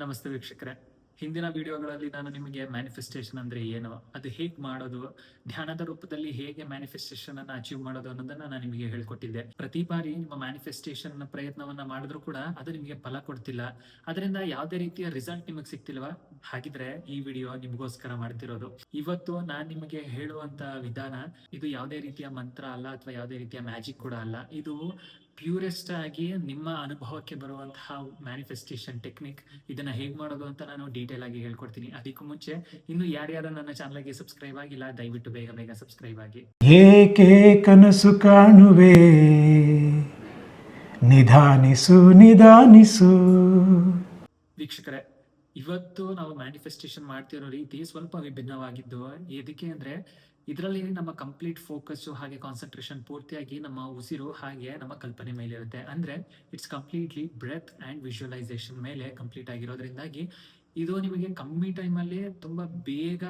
ನಮಸ್ತೆ ವೀಕ್ಷಕರೇ. ಹಿಂದಿನ ವಿಡಿಯೋಗಳಲ್ಲಿ ನಾನು ನಿಮಗೆ ಮ್ಯಾನಿಫೆಸ್ಟೇಷನ್ ಅಂದ್ರೆ ಏನು, ಅದು ಹೇಗೆ ಮಾಡೋದು, ಧ್ಯಾನದ ರೂಪದಲ್ಲಿ ಹೇಗೆ ಮ್ಯಾನಿಫೆಸ್ಟೇಷನ್ ಅನ್ನ ಅಚೀವ್ ಮಾಡೋದು ಅನ್ನೋದನ್ನ ನಾನು ನಿಮಗೆ ಹೇಳ್ಕೊಟ್ಟಿದ್ದೆ. ಪ್ರತಿ ಬಾರಿ ನಿಮ್ಮ ಮ್ಯಾನಿಫೆಸ್ಟೇಷನ್ ಪ್ರಯತ್ನವನ್ನ ಮಾಡಿದ್ರು ಕೂಡ ಅದು ನಿಮಗೆ ಫಲ ಕೊಡ್ತಿಲ್ಲ. ಅದರಿಂದ ಯಾವುದೇ ರೀತಿಯ ರಿಸಲ್ಟ್ ನಿಮಗೆ ಸಿಗ್ತಿಲ್ವಾ ಹಾಗಿದ್ರೆ ಈ ವಿಡಿಯೋ ನಿಮಗೋಸ್ಕರ ಮಾಡ್ತಿರೋದು. ಇವತ್ತು ನಾನು ನಿಮಗೆ ಹೇಳುವಂತ ವಿಧಾನ, ಇದು ಯಾವುದೇ ರೀತಿಯ ಮಂತ್ರ ಅಲ್ಲ ಅಥವಾ ಯಾವುದೇ ರೀತಿಯ ಮ್ಯಾಜಿಕ್ ಕೂಡ ಅಲ್ಲ. ಇದು ಪ್ಯೂರೆಸ್ಟ್ ಆಗಿ ನಿಮ್ಮ ಅನುಭವಕ್ಕೆ ಬರುವಂತಹ ಮ್ಯಾನಿಫೆಸ್ಟೇಷನ್ ಟೆಕ್ನಿಕ್ ಇದನ್ನ ಹೇಗೆ ಮಾಡೋದು ಅಂತ ನಾನು ಡೀಟೇಲ್ ಆಗಿ ಹೇಳ್ಕೊಡ್ತೀನಿ. ಅದಕ್ಕೂ ಮುಂಚೆ ಇನ್ನು ಯಾರ್ಯಾರು ನನ್ನ ಚಾನಲ್ಗೆ ಸಬ್ಸ್ಕ್ರೈಬ್ ಆಗಿಲ್ಲ ದಯವಿಟ್ಟು ಬೇಗ ಬೇಗ ಸಬ್ಸ್ಕ್ರೈಬ್ ಆಗಿ. ಏಕೆ ಕನಸು ಕಾಣುವೆ? ನಿಧಾನಿಸು ನಿಧಾನಿಸು. ವೀಕ್ಷಕರೇ ಇವತ್ತು ನಾವು ಮ್ಯಾನಿಫೆಸ್ಟೇಷನ್ ಮಾಡ್ತಿರೋ ರೀತಿ ಸ್ವಲ್ಪ ವಿಭಿನ್ನವಾಗಿದ್ದು, ಎದಕ್ಕೆ ಅಂದ್ರೆ ಇದರಲ್ಲಿ ನಮ್ಮ ಕಂಪ್ಲೀಟ್ ಫೋಕಸ್ ಹಾಗೆ ಕಾನ್ಸಂಟ್ರೇಷನ್ ಪೂರ್ತಿಯಾಗಿ ನಮ್ಮ ಉಸಿರು ಹಾಗೆ ನಮ್ಮ ಕಲ್ಪನೆ ಮೇಲೆ ಇರುತ್ತೆ ಅಂದ್ರೆ it's completely breath and visualisation ಮೇಲೆ ಕಂಪ್ಲೀಟ್ ಆಗಿರೋದ್ರಿಂದಾಗಿ ಇದು ನಿಮಗೆ ಕಮ್ಮಿ ಟೈಮಲ್ಲಿ ತುಂಬಾ ಬೇಗ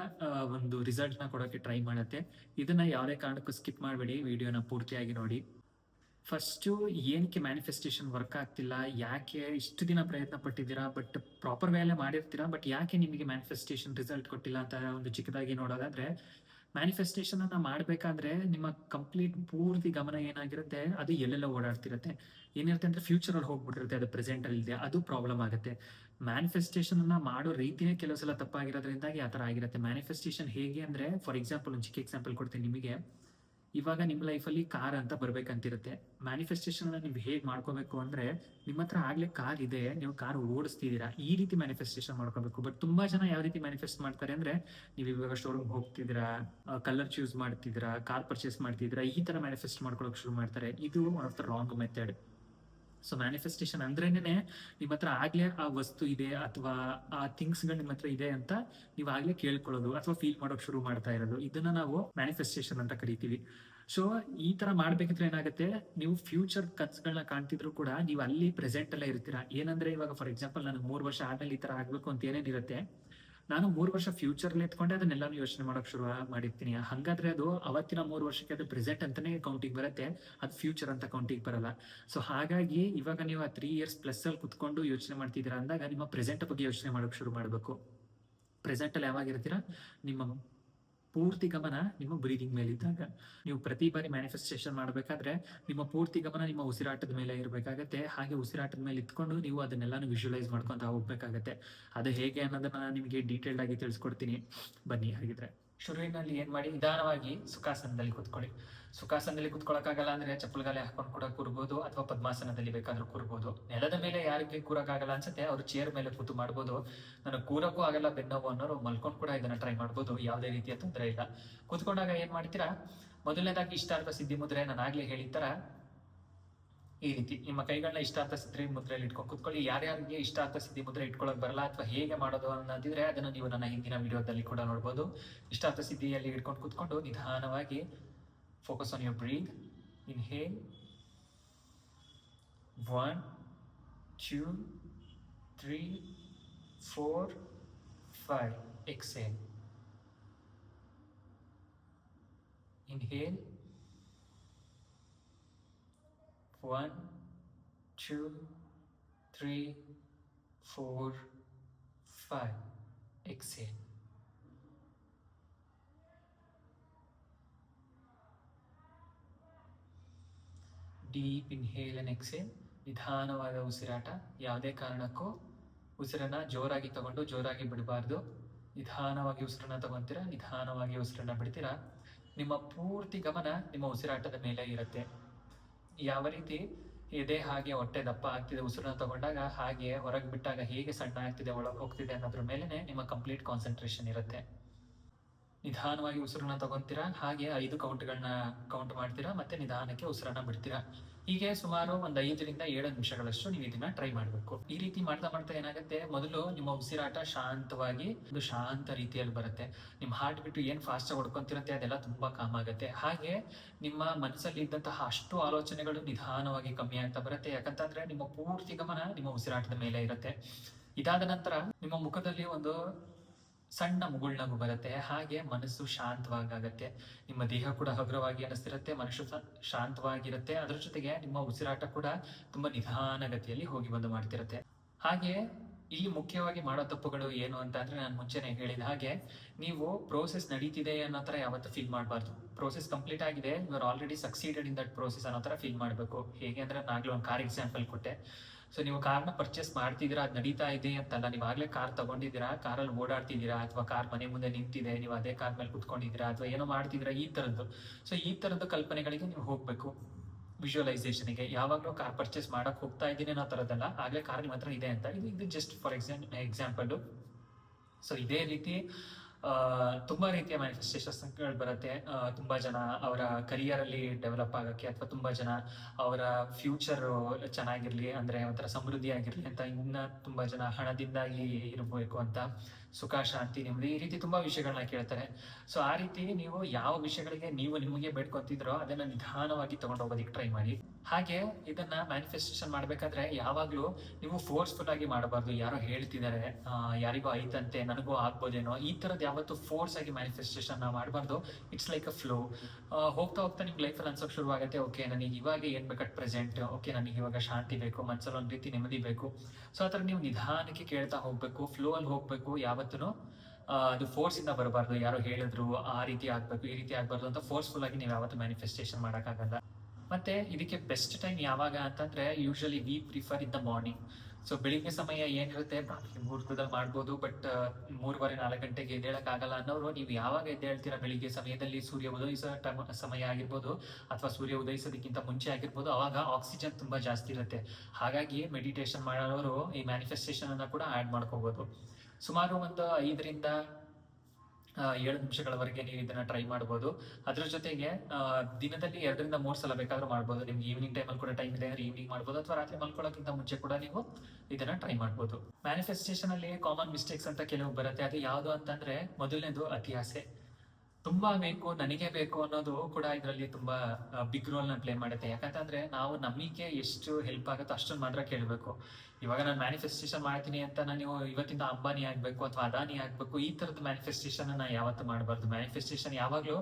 ಒಂದು ರಿಸಲ್ಟ್ನ ಕೊಡೋಕೆ ಟ್ರೈ ಮಾಡುತ್ತೆ. ಇದನ್ನ ಯಾವುದೇ ಕಾರಣಕ್ಕೂ ಸ್ಕಿಪ್ ಮಾಡಬೇಡಿ ವಿಡಿಯೋನ ಪೂರ್ತಿಯಾಗಿ ನೋಡಿ. ಫಸ್ಟು ಏನಕ್ಕೆ ಮ್ಯಾನಿಫೆಸ್ಟೇಷನ್ ವರ್ಕ್ ಆಗ್ತಿಲ್ಲ, ಯಾಕೆ ಇಷ್ಟು ದಿನ ಪ್ರಯತ್ನ ಪಟ್ಟಿದ್ದೀರಾ ಬಟ್ ಪ್ರಾಪರ್ ವೇಲೆ ಮಾಡಿರ್ತೀರಾ ಬಟ್ ಯಾಕೆ ನಿಮಗೆ ಮ್ಯಾನಿಫೆಸ್ಟೇಷನ್ ರಿಸಲ್ಟ್ ಕೊಟ್ಟಿಲ್ಲ ಅಂತ ಒಂದು ಚಿಕ್ಕದಾಗಿ ನೋಡೋದಾದ್ರೆ ಮ್ಯಾನಿಫೆಸ್ಟೇಷನ್ ಅನ್ನ ಮಾಡಬೇಕಾದ್ರೆ ನಿಮ್ಮ ಕಂಪ್ಲೀಟ್ ಪೂರ್ತಿ ಗಮನ ಏನಾಗಿರುತ್ತೆ, ಅದು ಎಲ್ಲೆಲ್ಲ ಓಡಾಡ್ತಿರುತ್ತೆ. ಏನಿರುತ್ತೆ ಅಂದ್ರೆ ಫ್ಯೂಚರ್ ಅಲ್ಲಿ ಹೋಗ್ಬಿಟ್ಟಿರುತ್ತೆ, ಅದು ಪ್ರೆಸೆಂಟ್ ಅಲ್ಲಿ ಇದೆ, ಅದು ಪ್ರಾಬ್ಲಮ್ ಆಗುತ್ತೆ. ಮ್ಯಾನಿಫೆಸ್ಟೇಷನ್ ಅನ್ನ ಮಾಡೋ ರೀತಿನೇ ಕೆಲವು ಸಲ ತಪ್ಪಾಗಿರೋದ್ರಿಂದಾಗಿ ಆ ತರ ಆಗಿರುತ್ತೆ. ಮ್ಯಾನಿಫೆಸ್ಟೇಷನ್ ಹೇಗೆ ಅಂದ್ರೆ ಫಾರ್ ಎಕ್ಸಾಂಪಲ್ ಒಂದು ಚಿಕ್ಕ ಎಕ್ಸಾಂಪಲ್ ಕೊಡ್ತೀನಿ ನಿಮಗೆ. ಇವಾಗ ನಿಮ್ಮ ಲೈಫಲ್ಲಿ ಕಾರ್ ಅಂತ ಬರ್ಬೇಕಂತಿರುತ್ತೆ. ಮ್ಯಾನಿಫೆಸ್ಟೇಷನ್ ನೀವು ಹೇಗೆ ಮಾಡ್ಕೋಬೇಕು ಅಂದ್ರೆ, ನಿಮ್ಮ ಹತ್ರ ಆಗ್ಲೇ ಕಾರ್ ಇದೆ, ನೀವು ಕಾರ್ ಓಡಿಸ್ತಿದ್ದೀರಾ, ಈ ರೀತಿ ಮ್ಯಾನಿಫೆಸ್ಟೇಷನ್ ಮಾಡ್ಕೋಬೇಕು. ಬಟ್ ತುಂಬಾ ಜನ ಯಾವ ರೀತಿ ಮ್ಯಾನಿಫೆಸ್ಟ್ ಮಾಡ್ತಾರೆ ಅಂದ್ರೆ, ನೀವು ಇವಾಗ ಶೋರೂಮ್ ಹೋಗ್ತಿದ್ದೀರಾ ಕಲರ್ ಚೂಸ್ ಮಾಡ್ತಿದ್ದೀರಾ ಕಾರ್ ಪರ್ಚೇಸ್ ಮಾಡ್ತಿದ್ದೀರಾ, ಈ ತರ ಮ್ಯಾನಿಫೆಸ್ಟ್ ಮಾಡ್ಕೊಳಕ್ ಶುರು ಮಾಡ್ತಾರೆ. ಇದು one of the wrong method so manifestation ಅಂದ್ರೇನೆ ನಿಮ್ಮ ಹತ್ರ ಆಗ್ಲೇ ಆ ವಸ್ತು ಇದೆ ಅಥವಾ ಆ ಥಿಂಗ್ಸ್ಗಳು ನಿಮ್ಮ ಹತ್ರ ಇದೆ ಅಂತ ನೀವು ಆಗ್ಲೇ ಕೇಳ್ಕೊಳ್ಳೋದು ಅಥವಾ ಫೀಲ್ ಮಾಡೋಕ್ ಶುರು ಮಾಡ್ತಾ ಇರೋದು. ಇದನ್ನ ನಾವು ಮ್ಯಾನಿಫೆಸ್ಟೇಷನ್ ಅಂತ ಕರಿತೀವಿ. ಸೊ ಈ ತರ ಮಾಡ್ಬೇಕಿದ್ರೆ ಏನಾಗುತ್ತೆ? ನೀವು ಫ್ಯೂಚರ್ ಕನ್ಸ್ಗಳನ್ನ ಕಾಣ್ತಿದ್ರು ಕೂಡ ನೀವು ಅಲ್ಲಿ ಪ್ರೆಸೆಂಟ್ ಅಲ್ಲೇ ಇರ್ತೀರಾ? ಏನಂದ್ರೆ ಇವಾಗ ಫಾರ್ ಎಕ್ಸಾಂಪಲ್ ನನಗೆ ಮೂರು ವರ್ಷ ಆದ್ಮೇಲೆ ಈ ತರ ಆಗ್ಬೇಕು ಅಂತ ಏನೇನಿರುತ್ತೆ? ನಾನು ಮೂರು ವರ್ಷ ಫ್ಯೂಚರ್ ಎತ್ಕೊಂಡೆ ಅದನ್ನೆಲ್ಲಾನು ಯೋಚನೆ ಮಾಡೋಕೆ ಶುರು ಮಾಡಿರ್ತೀನಿ. ಹಂಗಾದ್ರೆ ಅದು ಅವತ್ತಿನ ಮೂರು ವರ್ಷಕ್ಕೆ ಅದು ಪ್ರೆಸೆಂಟ್ ಅಂತಾನೆ ಕೌಂಟಿಗೆ ಬರುತ್ತೆ, ಅದು ಫ್ಯೂಚರ್ ಅಂತ ಕೌಂಟಿಗೆ ಬರಲ್ಲ. ಸೊ ಹಾಗಾಗಿ ಇವಾಗ ನೀವು ಆ ತ್ರೀ ಇಯರ್ಸ್ ಪ್ಲಸ್ ಅಲ್ಲಿ ಕುತ್ಕೊಂಡು ಯೋಚನೆ ಮಾಡ್ತಿದ್ದೀರಾ ಅಂದಾಗ ನಿಮ್ಮ ಪ್ರೆಸೆಂಟ್ ಬಗ್ಗೆ ಯೋಚನೆ ಮಾಡೋಕೆ ಶುರು ಮಾಡಬೇಕು. ಪ್ರೆಸೆಂಟ್ ಅಲ್ಲಿ ಯಾವಾಗ ನಿಮ್ಮ ಪೂರ್ತಿ ಗಮನ ನಿಮ್ಮ ಬ್ರೀದಿಂಗ್ ಮೇಲೆ ಇದ್ದಾಗ ನೀವು ಪ್ರತಿ ಬಾರಿ ಮ್ಯಾನಿಫೆಸ್ಟೇಷನ್ ಮಾಡಬೇಕಾದ್ರೆ ನಿಮ್ಮ ಪೂರ್ತಿ ಗಮನ ನಿಮ್ಮ ಉಸಿರಾಟದ ಮೇಲೆ ಇರಬೇಕಾಗತ್ತೆ. ಹಾಗೆ ಉಸಿರಾಟದ ಮೇಲೆ ಇಟ್ಕೊಂಡು ನೀವು ಅದನ್ನೆಲ್ಲಾನು ವಿಜುವಲೈಸ್ ಮಾಡ್ಕೊಂತ ಹೋಗ್ಬೇಕಾಗತ್ತೆ. ಅದು ಹೇಗೆ ಅನ್ನೋದನ್ನ ನಾನು ನಿಮಗೆ ಡೀಟೇಲ್ಡ್ ಆಗಿ ತಿಳಿಸ್ಕೊಡ್ತೀನಿ. ಬನ್ನಿ ಹಾಗಿದ್ರೆ. ಶುರುವಿನಲ್ಲಿ ಏನ್ ಮಾಡಿ, ನಿಧಾನವಾಗಿ ಸುಖಾಸನದಲ್ಲಿ ಕೂತ್ಕೊಳ್ಳಿ. ಸುಖಾಸನದಲ್ಲಿ ಕುತ್ಕೊಳ್ಳೋಕ್ಕಾಗಲ್ಲ ಅಂದ್ರೆ ಚಪ್ಪಲ್ಗಾಲೆ ಹಾಕೊಂಡು ಕೂಡ ಕೂರ್ಬೋದು ಅಥವಾ ಪದ್ಮಾಸನದಲ್ಲಿ ಬೇಕಾದ್ರೂ ಕೂರ್ಬೋದು. ನೆಲದ ಮೇಲೆ ಯಾರಿಗೆ ಕೂರಕ್ಕಾಗಲ್ಲ ಅನ್ಸುತ್ತೆ, ಅವ್ರು ಚೇರ್ ಮೇಲೆ ಕೂತು ಮಾಡ್ಬೋದು. ನನಗೆ ಕೂರಕ್ಕೂ ಆಗಲ್ಲ ಬೆನ್ನೋವು ಅನ್ನೋರು ಮಲ್ಕೊಂಡು ಕೂಡ ಇದನ್ನ ಟ್ರೈ ಮಾಡ್ಬೋದು. ಯಾವುದೇ ರೀತಿಯ ತೊಂದರೆ ಇಲ್ಲ. ಕೂತ್ಕೊಂಡಾಗ ಏನ್ ಮಾಡ್ತೀರಾ? ಮೊದಲನೇದಾಗಿ ಇಷ್ಟಾರ್ಥ ಸಿದ್ಧಿ ಮುದ್ರೆ ನಾನು ಆಗ್ಲೇ ಹೇಳಿದ ತರ ಈ ರೀತಿ ನಿಮ್ಮ ಕೈಗಳನ್ನ ಇಷ್ಟಾರ್ಥ ಸಿದ್ಧಿ ಮುದ್ರೆಯಲ್ಲಿ ಇಟ್ಕೊಂಡು ಕೂತ್ಕೊಳ್ಳಿ. ಯಾರ್ಯಾರಿಗೆ ಇಷ್ಟಾರ್ಥ ಸಿದ್ಧಿ ಮುದ್ರೆ ಇಟ್ಕೊಳ್ಳೋಕೆ ಬರಲ್ಲ ಅಥವಾ ಹೇಗೆ ಮಾಡೋದು ಅನ್ನೋದಿದ್ರೆ ಅದನ್ನ ನೀವು ನನ್ನ ಹಿಂದಿನ ವಿಡಿಯೋದಲ್ಲಿ ಕೂಡ ನೋಡ್ಬೋದು. ಇಷ್ಟಾರ್ಥ ಸಿದ್ಧಿಯಲ್ಲಿ ಇಟ್ಕೊಂಡು ಕೂತ್ಕೊಂಡು ನಿಧಾನವಾಗಿ focus on your breath inhale one two three four five exhale inhale One, two, three, four, five. Exhale. Deep inhale and exhale ನಿಧಾನವಾದ ಉಸಿರಾಟ. ಯಾವುದೇ ಕಾರಣಕ್ಕೂ ಉಸಿರನ್ನ ಜೋರಾಗಿ ತಗೊಂಡು ಜೋರಾಗಿ ಬಿಡಬಾರ್ದು. ನಿಧಾನವಾಗಿ ಉಸಿರನ್ನ ತಗೊಂತೀರಾ? ನಿಧಾನವಾಗಿ ಉಸಿರನ್ನ ಬಿಡ್ತೀರಾ? ನಿಮ್ಮ ಪೂರ್ತಿ ಗಮನ ನಿಮ್ಮ ಉಸಿರಾಟದ ಮೇಲೆ ಇರುತ್ತೆ. ಯಾವ ರೀತಿ ಎದೆ ಹಾಗೆ ಹೊಟ್ಟೆ ದಪ್ಪ ಆಗ್ತಿದೆ, ಉಸಿರನ್ನ ತಗೊಂಡಾಗ ಹಾಗೆ ಹೊರಗೆ ಬಿಟ್ಟಾಗ ಹೇಗೆ ಸಣ್ಣ ಆಗ್ತಿದೆ, ಒಳಗೆ ಹೋಗ್ತಿದೆ ಅನ್ನೋದ್ರ ಮೇಲೆ ನಿಮ್ಮ ಕಂಪ್ಲೀಟ್ ಕಾನ್ಸಂಟ್ರೇಷನ್ ಇರುತ್ತೆ. ನಿಧಾನವಾಗಿ ಉಸಿರನ್ನ ತಗೊಂತೀರಾ? ಹಾಗೆ ಐದು ಕೌಂಟ್ಗಳನ್ನ ಕೌಂಟ್ ಮಾಡ್ತೀರಾ? ಮತ್ತೆ ನಿಧಾನಕ್ಕೆ ಉಸಿರನ್ನ ಬಿಡ್ತೀರಾ? ಹೀಗೆ ಸುಮಾರು ಒಂದು ಐದರಿಂದ ಏಳು ನಿಮಿಷಗಳಷ್ಟು ನೀವು ಇದನ್ನ ಟ್ರೈ ಮಾಡಬೇಕು. ಈ ರೀತಿ ಮಾಡ್ತಾ ಮಾಡ್ತಾ ಏನಾಗುತ್ತೆ? ಮೊದಲು ನಿಮ್ಮ ಉಸಿರಾಟ ಶಾಂತವಾಗಿ, ಒಂದು ಶಾಂತ ರೀತಿಯಲ್ಲಿ ಬರುತ್ತೆ. ನಿಮ್ಮ ಹಾರ್ಟ್ ಬಿಟ್ಟು ಏನು ಫಾಸ್ಟ್ ಆಗಿ ಹೊಡ್ಕೊಂತಿರುತ್ತೆ ಅದೆಲ್ಲ ತುಂಬಾ ಕಾಮ್ ಆಗುತ್ತೆ. ಹಾಗೆ ನಿಮ್ಮ ಮನಸ್ಸಲ್ಲಿ ಇದ್ದಂತಹ ಅಷ್ಟು ಆಲೋಚನೆಗಳು ನಿಧಾನವಾಗಿ ಕಮ್ಮಿ ಆಗ್ತಾ ಬರುತ್ತೆ. ಯಾಕಂತಂದ್ರೆ ನಿಮ್ಮ ಪೂರ್ತಿ ಗಮನ ನಿಮ್ಮ ಉಸಿರಾಟದ ಮೇಲೆ ಇರುತ್ತೆ. ಇದಾದ ನಂತರ ನಿಮ್ಮ ಮುಖದಲ್ಲಿ ಒಂದು ಸಣ್ಣ ಮುಗುಳ್ನಗು ಬರುತ್ತೆ, ಹಾಗೆ ಮನಸ್ಸು ಶಾಂತವಾಗುತ್ತೆ ನಿಮ್ಮ ದೇಹ ಕೂಡ ಹಗುರವಾಗಿ ಅನಿಸ್ತಿರುತ್ತೆ, ಮನಸ್ಸು ಶಾಂತವಾಗಿರುತ್ತೆ. ಅದರ ಜೊತೆಗೆ ನಿಮ್ಮ ಉಸಿರಾಟ ಕೂಡ ತುಂಬಾ ನಿಧಾನಗತಿಯಲ್ಲಿ ಹೋಗಿ ಬಂದು ಮಾಡ್ತಿರುತ್ತೆ. ಹಾಗೆ ಇಲ್ಲಿ ಮುಖ್ಯವಾಗಿ ಮಾಡೋ ತಪ್ಪುಗಳು ಏನು ಅಂತ ಅಂದ್ರೆ ನಾನು ಮುಂಚೆನೆ ಹೇಳಿದ ಹಾಗೆ, ನೀವು ಪ್ರೋಸೆಸ್ ನಡೀತಿದೆ ಅನ್ನೋ ತರ ಯಾವತ್ತು ಫೀಲ್ ಮಾಡಬಾರ್ದು. ಪ್ರೋಸೆಸ್ ಕಂಪ್ಲೀಟ್ ಆಗಿದೆ you are already succeeded in that process ಅನ್ನೋ ತರ ಫೀಲ್ ಮಾಡಬೇಕು. ಹೇಗೆ ಅಂದ್ರೆ ನಾಗ್ಲೂ ಒಂದು ಕಾರ್ ಎಕ್ಸಾಂಪಲ್ ಕೊಟ್ಟೆ. ಸೊ ನೀವು ಕಾರ್ನ ಪರ್ಚೇಸ್ ಮಾಡ್ತಿದ್ದೀರಾ, ಅದು ನಡೀತಾ ಇದೆ ಅಂತಲ್ಲ, ನೀವು ಆಗ್ಲೇ ಕಾರ್ ತಗೊಂಡಿದ್ದೀರಾ, ಕಾರಲ್ಲಿ ಓಡಾಡ್ತಿದ್ದೀರಾ, ಅಥವಾ ಕಾರ್ ಮನೆ ಮುಂದೆ ನಿಂತಿದೆ, ನೀವು ಅದೇ ಕಾರ್ ಮೇಲೆ ಕುತ್ಕೊಂಡಿದ್ದೀರಾ, ಅಥವಾ ಏನೋ ಮಾಡ್ತಿದ್ದೀರಾ, ಈ ತರದ್ದು ಸೊ ಈ ಥರದ್ದು ಕಲ್ಪನೆಗಳಿಗೆ ನೀವು ಹೋಗಬೇಕು ವಿಜುವಲೈಸೇಷನ್ಗೆ ಯಾವಾಗಲೂ ಕಾರ್ ಪರ್ಚೇಸ್ ಮಾಡಕ್ ಹೋಗ್ತಾ ಇದ್ದೀನಿ ಅನ್ನೋ ಥರದ್ದಲ್ಲ, ಆಗಲೇ ಕಾರ್ ನಿಮ್ಮ ಹತ್ರ ಇದೆ ಅಂತ. ಇದು ಇದು ಜಸ್ಟ್ ಫಾರ್ ಎಕ್ಸಾಂಪಲ್ ಸೊ ಇದೇ ರೀತಿ ತುಂಬಾ ರೀತಿಯ ಮ್ಯಾನಿಫೆಸ್ಟೇಷನ್ಸ್ಗಳು ಬರುತ್ತೆ. ತುಂಬಾ ಜನ ಅವರ ಕರಿಯರ್ ಅಲ್ಲಿ ಡೆವಲಪ್ ಆಗಕ್ಕೆ ಅಥವಾ ತುಂಬಾ ಜನ ಅವರ ಫ್ಯೂಚರ್ ಚೆನ್ನಾಗಿರ್ಲಿ, ಅಂದ್ರೆ ಒಂಥರ ಸಮೃದ್ಧಿ ಆಗಿರ್ಲಿ ಅಂತ ಇನ್ನ ತುಂಬಾ ಜನ ಹಣದಿಂದಾಗಿ ಇರಬೇಕು ಅಂತ ಸುಖ, ಶಾಂತಿ ನೆಮ್ಮದಿ ಈ ರೀತಿ ತುಂಬಾ ವಿಷಯಗಳನ್ನ ಕೇಳ್ತಾರೆ. ಸೊ ಆ ರೀತಿ ನೀವು ಯಾವ ವಿಷಯಗಳಿಗೆ ನೀವು ನಿಮಗೆ ಬೇಡ್ಕೊತಿದ್ರೋ ಅದನ್ನ ನಿಧಾನವಾಗಿ ತಗೊಂಡು ಹೋಗೋದಕ್ಕೆ ಟ್ರೈ ಮಾಡಿ. ಹಾಗೆ ಇದನ್ನ ಮ್ಯಾನಿಫೆಸ್ಟೇಷನ್ ಮಾಡ್ಬೇಕಾದ್ರೆ ಯಾವಾಗ್ಲೂ ನೀವು ಫೋರ್ಸ್ಫುಲ್ ಆಗಿ ಮಾಡಬಾರ್ದು. ಯಾರೋ ಹೇಳ್ತಿದ್ದಾರೆ ಯಾರಿಗೂ ಐತಂತೆ, ನನಗೂ ಆಗ್ಬೋದೇನೋ, ಈ ತರದ್ ಯಾವತ್ತು ಫೋರ್ಸ್ ಆಗಿ ಮ್ಯಾನಿಫೆಸ್ಟೇಷನ್ ಮಾಡಬಾರ್ದು. ಇಟ್ಸ್ ಲೈಕ್ ಅ ಫ್ಲೋ ಹೋಗ್ತಾ ಹೋಗ್ತಾ ನಿಮ್ ಲೈಫಲ್ಲಿ ಅನ್ಸೋಕ್ ಶುರು ಆಗುತ್ತೆ ಓಕೆ ನನಗೆ ಇವಾಗ ಏನ್ ಬೇಕಟ್ ಪ್ರೆಸೆಂಟ್ ಓಕೆ ನನಗೆ ಇವಾಗ ಶಾಂತಿ ಬೇಕು, ಮನ್ಸಲ್ಲಿ ಒಂದ್ ರೀತಿ ನೆಮ್ಮದಿ ಬೇಕು. ಸೊ ಆ ಥರ ನೀವು ನಿಧಾನಕ್ಕೆ ಕೇಳ್ತಾ ಹೋಗ್ಬೇಕು ಫ್ಲೋ ಅಲ್ಲಿ ಹೋಗ್ಬೇಕು. ಯಾವತ್ತೂ ಅದು ಫೋರ್ಸ್ ಇಂದ ಬರಬಾರ್ದು. ಯಾರೋ ಹೇಳಿದ್ರು, ಆ ರೀತಿ ಆಗ್ಬೇಕು, ಈ ರೀತಿ ಆಗ್ಬಾರ್ದು ಅಂತ ಫೋರ್ಸ್ಫುಲ್ ಆಗಿ ನೀವು ಯಾವತ್ತು ಮ್ಯಾನಿಫೆಸ್ಟೇಷನ್ ಮಾಡೋಕ್ಕಾಗಲ್ಲ. ಮತ್ತೆ ಇದಕ್ಕೆ ಬೆಸ್ಟ್ ಟೈಮ್ ಯಾವಾಗ ಅಂತಂದ್ರೆ usually we prefer in the morning so ಬೆಳಿಗ್ಗೆ ಸಮಯ ಏನಿರುತ್ತೆ ಬ್ರಾಹ್ಮಿ ಮುಹೂರ್ತದಲ್ಲಿ ಮಾಡ್ಬೋದು ಬಟ್ ಮೂರುವರೆ, ನಾಲ್ಕು ಗಂಟೆಗೆ ಎದ್ದೇಳಕ್ಕಾಗಲ್ಲ ಅನ್ನೋರು, ನೀವು ಯಾವಾಗ ಎದ್ದೇಳ್ತೀರಾ ಬೆಳಿಗ್ಗೆ ಸಮಯದಲ್ಲಿ ಸೂರ್ಯ ಉದಯಿಸೋ ಟೈಮ್, ಸಮಯ ಆಗಿರ್ಬೋದು, ಅಥವಾ ಸೂರ್ಯ ಉದಯಿಸೋದಕ್ಕಿಂತ ಮುಂಚೆ ಆಗಿರ್ಬೋದು, ಅವಾಗ ಆಕ್ಸಿಜನ್ ತುಂಬಾ ಜಾಸ್ತಿ ಇರುತ್ತೆ. ಹಾಗಾಗಿ ಮೆಡಿಟೇಷನ್ ಮಾಡೋರು ಈ ಮ್ಯಾನಿಫೆಸ್ಟೇಷನ್ ಅನ್ನ ಕೂಡ ಆಡ್ ಮಾಡ್ಕೋಬಹುದು ಸುಮಾರು ಒಂದು ಐದರಿಂದ ಏಳು ನಿಮಿಷಗಳವರೆಗೆ ನೀವು ಇದನ್ನ ಟ್ರೈ ಮಾಡ್ಬೋದು. ಅದ್ರ ಜೊತೆಗೆ ದಿನದಲ್ಲಿ ಎರಡರಿಂದ ಮೂರು ಸಲ ಬೇಕಾದ್ರೂ ಮಾಡ್ಬೋದು. ನಿಮ್ಗೆ ಈವ್ನಿಂಗ್ ಟೈಮಲ್ಲಿ ಕೂಡ ಟೈಮ್ ಇದೆ ಅಂದ್ರೆ ಈವ್ನಿಂಗ್ ಮಾಡ್ಬೋದು ಅಥವಾ ರಾತ್ರಿ ಮಲ್ಕೊಳ್ಳೋಕ್ಕಿಂತ ಮುಂಚೆ ಕೂಡ ನೀವು ಇದನ್ನ ಟ್ರೈ ಮಾಡ್ಬೋದು. ಮ್ಯಾನಿಫೆಸ್ಟೇಷನ್ ಅಲ್ಲಿ ಕಾಮನ್ ಮಿಸ್ಟೇಕ್ಸ್ ಅಂತ ಕೆಲವು ಬರುತ್ತೆ. ಅದು ಯಾವುದು ಅಂತಂದ್ರೆ, ಮೊದಲನೇದು ಅತಿ ಆಸೆ ತುಂಬಾ ಬೇಕು, ನನಗೆ ಬೇಕು ಅನ್ನೋದು ಕೂಡ ಇದರಲ್ಲಿ ತುಂಬಾ ಬಿಗ್ ರೋಲ್ನ ಪ್ಲೇ ಮಾಡುತ್ತೆ. ಯಾಕಂತಂದ್ರೆ ನಾವು ನಮಗೆ ಎಷ್ಟು ಹೆಲ್ಪ್ ಆಗುತ್ತೋ ಅಷ್ಟನ್ನು ಮಾತ್ರ ಕೇಳಬೇಕು. ಇವಾಗ ನಾನು ಮ್ಯಾನಿಫೆಸ್ಟೇಷನ್ ಮಾಡ್ತೀನಿ ಅಂತ ನಾನು ಇವತ್ತಿಂದ ಅಂಬಾನಿ ಆಗ್ಬೇಕು ಅಥವಾ ಅದಾನಿ ಆಗ್ಬೇಕು, ಈ ತರದ ಮ್ಯಾನಿಫೆಸ್ಟೇಷನ್ ನಾ ಯಾವತ್ತೂ ಮಾಡಬಾರ್ದು. ಮ್ಯಾನಿಫೆಸ್ಟೇಷನ್ ಯಾವಾಗ್ಲೂ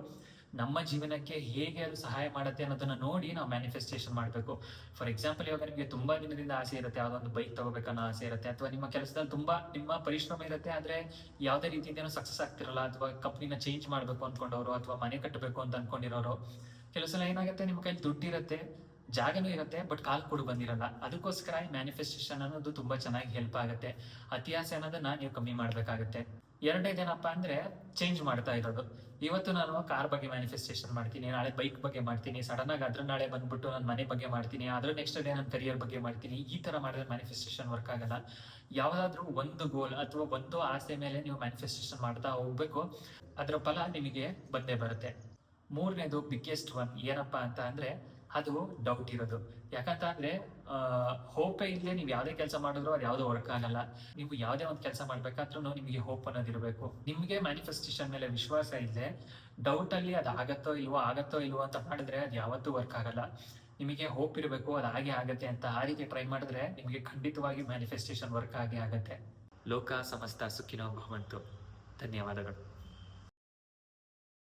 ನಮ್ಮ ಜೀವನಕ್ಕೆ ಹೇಗೆ ಅದು ಸಹಾಯ ಮಾಡುತ್ತೆ ಅನ್ನೋದನ್ನ ನೋಡಿ ನಾವು ಮ್ಯಾನಿಫೆಸ್ಟೇಷನ್ ಮಾಡಬೇಕು. ಫಾರ್ ಎಕ್ಸಾಂಪಲ್ ಇವಾಗ ನಿಮಗೆ ತುಂಬಾ ದಿನದಿಂದ ಆಸೆ ಇರುತ್ತೆ ಯಾವ್ದೊಂದು ಬೈಕ್ ತಗೋಬೇಕನ್ನೋ ಆಸೆ ಇರುತ್ತೆ, ಅಥವಾ ನಿಮ್ಮ ಕೆಲಸದಲ್ಲಿ ತುಂಬಾ ನಿಮ್ಮ ಪರಿಶ್ರಮ ಇರುತ್ತೆ, ಆದ್ರೆ ಯಾವುದೇ ರೀತಿಯಿಂದ ಸಕ್ಸಸ್ ಆಗ್ತಿರಲ್ಲ, ಅಥವಾ ಕಂಪ್ನಿನ ಚೇಂಜ್ ಮಾಡಬೇಕು ಅನ್ಕೊಂಡವರು, ಅಥವಾ ಮನೆ ಕಟ್ಟಬೇಕು ಅಂತ ಅನ್ಕೊಂಡಿರೋರು ಕೆಲವು ಸಲ ಏನಾಗುತ್ತೆ, ನಿಮ್ಮ ಕೈಲಿ ದುಡ್ಡಿರುತ್ತೆ ಜಾಗನೂ ಇರುತ್ತೆ ಬಟ್ ಕಾಲ್ ಕೂಡ ಬಂದಿರಲ್ಲ. ಅದಕ್ಕೋಸ್ಕರ ಮ್ಯಾನಿಫೆಸ್ಟೇಷನ್ ಅನ್ನೋದು ತುಂಬಾ ಚೆನ್ನಾಗಿ ಹೆಲ್ಪ್ ಆಗುತ್ತೆ. ಅತಿಯಾಸೆ ಅನ್ನೋದನ್ನ ನೀವು ಕಮ್ಮಿ ಮಾಡ್ಬೇಕಾಗುತ್ತೆ. ಎರಡನೇದೇನಪ್ಪ ಅಂದ್ರೆ ಚೇಂಜ್ ಮಾಡ್ತಾ ಇರೋದು. ಇವತ್ತು ನಾನು ಕಾರ್ ಬಗ್ಗೆ ಮ್ಯಾನಿಫೆಸ್ಟೇಷನ್ ಮಾಡ್ತೀನಿ, ನಾಳೆ ಬೈಕ್ ಬಗ್ಗೆ ಮಾಡ್ತೀನಿ ಸಡನ್ ಆಗಿ ಅದ್ರ ನಾಳೆ ಬಂದ್ಬಿಟ್ಟು ನನ್ನ ಮನೆ ಬಗ್ಗೆ ಮಾಡ್ತೀನಿ ಅದ್ರ ನೆಕ್ಸ್ಟ್ ಡೇ ನನ್ನ ಕರಿಯರ್ ಬಗ್ಗೆ ಮಾಡ್ತೀನಿ, ಈ ತರ ಮಾಡಿದ್ರೆ ಮ್ಯಾನಿಫೆಸ್ಟೇಷನ್ ವರ್ಕ್ ಆಗಲ್ಲ. ಯಾವ್ದಾದ್ರು ಒಂದು ಗೋಲ್ ಅಥವಾ ಒಂದು ಆಸೆ ಮೇಲೆ ನೀವು ಮ್ಯಾನಿಫೆಸ್ಟೇಷನ್ ಮಾಡ್ತಾ ಹೋಗ್ಬೇಕು. ಅದರ ಫಲ ನಿಮಗೆ ಬಂದೇ ಬರುತ್ತೆ. ಮೂರನೇದು ಬಿಗ್ಗೆಸ್ಟ್ ಒನ್ ಏನಪ್ಪಾ ಅಂತ ಅಂದ್ರೆ ಅದು ಡೌಟ್ ಇರೋದು. ಯಾಕಂತ ಅಂದ್ರೆ ಹೋಪೇ ಇಲ್ಲದೆ ನೀವು ಯಾವ್ದೇ ಕೆಲಸ ಮಾಡಿದ್ರು ಅದು ಯಾವ್ದು ವರ್ಕ್ ಆಗಲ್ಲ. ನೀವು ಯಾವ್ದೇ ಒಂದು ಕೆಲಸ ಮಾಡ್ಬೇಕಾದ್ರೂ ನಿಮಗೆ ಹೋಪ್ ಅನ್ನೋದಿರಬೇಕು. ನಿಮಗೆ ಮ್ಯಾನಿಫೆಸ್ಟೇಷನ್ ಮೇಲೆ ವಿಶ್ವಾಸ ಇದೆ ಡೌಟ್ ಅಲ್ಲಿ ಅದು ಆಗತ್ತೋ ಇಲ್ವೋ ಆಗತ್ತೋ ಇಲ್ವೋ ಅಂತ ಮಾಡಿದ್ರೆ ಅದು ಯಾವತ್ತೂ ವರ್ಕ್ ಆಗಲ್ಲ. ನಿಮಗೆ ಹೋಪ್ ಇರಬೇಕು, ಅದು ಹಾಗೆ ಆಗತ್ತೆ ಅಂತ ಆ ರೀತಿ ಟ್ರೈ ಮಾಡಿದ್ರೆ ನಿಮಗೆ ಖಂಡಿತವಾಗಿ ಮ್ಯಾನಿಫೆಸ್ಟೇಷನ್ ವರ್ಕ್ ಆಗೇ ಆಗತ್ತೆ. ಲೋಕ ಸಮಸ್ತ ಸುಖಿನೋ ಭವಂತು. ಧನ್ಯವಾದಗಳು.